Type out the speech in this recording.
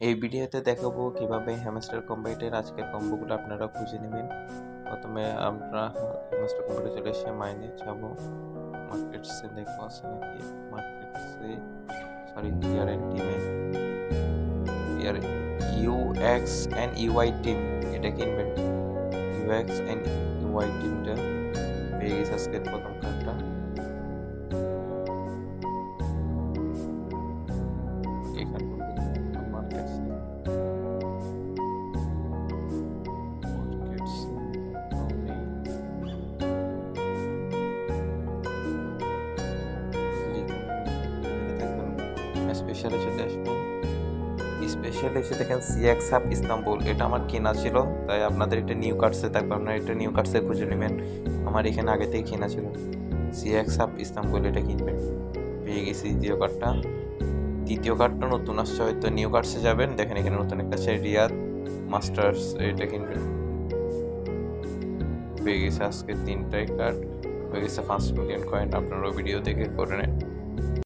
এই ভিডিওতে দেখাবো কীভাবে হ্যামস্টার কম্বাইটের আজকের কম্বোগুলো আপনারা খুঁজে নেবেন। প্রথমে আমরা হ্যামস্টার কম্বাইটে চলে এসে মাইনে যাব। মার্কেটসে দেখব আছে নাকি মার্কেটসে সরি টিআর এন টিমে TR U X and UI team এটা কিনবেন ইউ এক্স এন্ড ইউআই টিমটা পেয়ে গেছে আজকের প্রথম কার্ডটা স্পেশাল চলে আসবেন স্পেশাল এসে দেখেন সিএক্স হাব ইস্তাম্বুল এটা আমার কেনা ছিল, তাই আপনাদের এটা নিউ কার্ডসে থাকবে, আপনারা এটা নিউ কার্ডসে খুঁজে নেবেন। আমার এখানে আগে থেকে কেনা ছিল। সিএক্স হাব ইস্তাম্বুল এটা কিনবেন। পেয়ে গেছি দ্বিতীয় কার্ডটা তৃতীয় কার্ডটা নতুন আসছে, হয়তো নিউ কার্ডসে যাবেন। দেখেন এখানে নতুন একটা আছে রিয়াদ মাস্টার্স এটা কিনবেন। পেয়ে গেছে আজকে তিনটাই কার্ড হয়ে গেছে পাঁচ মিলিয়ন কয়েন আপনারা ভিডিও দেখে করে নেন।